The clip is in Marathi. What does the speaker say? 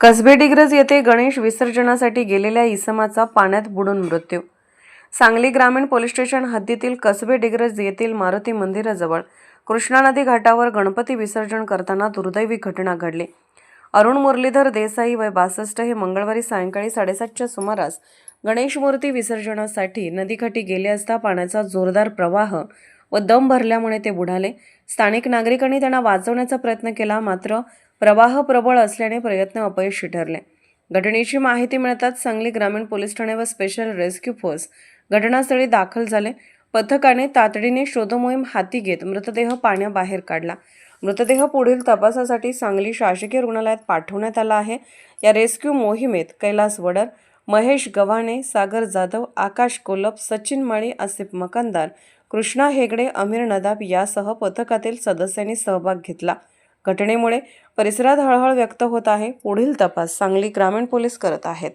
कसबे डिग्रज येथे गणेश विसर्जनासाठी गेलेल्या इसमाचा पाण्यात बुडून मृत्यू. सांगली ग्रामीण पोलीस स्टेशन हद्दीतील कसबे डिग्रज येथील मारुती मंदिराजवळ कृष्णा नदी घाटावर गणपती विसर्जन करताना दुर्दैवी घटना घडली. अरुण मुरलीधर देसाई वय बासष्ट हे मंगळवारी सायंकाळी साडेसातच्या सुमारास गणेश मूर्ती विसर्जनासाठी नदीकाठी गेले असता पाण्याचा जोरदार प्रवाह व दम भरल्यामुळे ते बुडाले. स्थानिक नागरिकांनी त्यांना वाचवण्याचा प्रयत्न केला मात्र प्रवाह प्रबळ असल्याने प्रयत्न अपयशी ठरले. घटनेची माहिती मिळताच सांगली ग्रामीण पोलीस ठाणे व स्पेशल रेस्क्यू फोर्स घटनास्थळी दाखल झाले. पथकाने तातडीने शोधमोहीम हाती घेत मृतदेह पाण्याबाहेर काढला. मृतदेह पुढील तपासासाठी सांगली शासकीय रुग्णालयात पाठवण्यात आला आहे. या रेस्क्यू मोहिमेत कैलास वडर महेश गव्हाणे सागर जाधव आकाश कोलप सचिन माळी आसिफ मकानदार कृष्णा हेगडे अमीर नदाब यासह पथकातील सदस्यांनी सहभाग घेतला. घटनेमुळे परिसरात हळहळ व्यक्त होत आहे. पुढील तपास सांगली ग्रामीण पोलीस करत आहेत.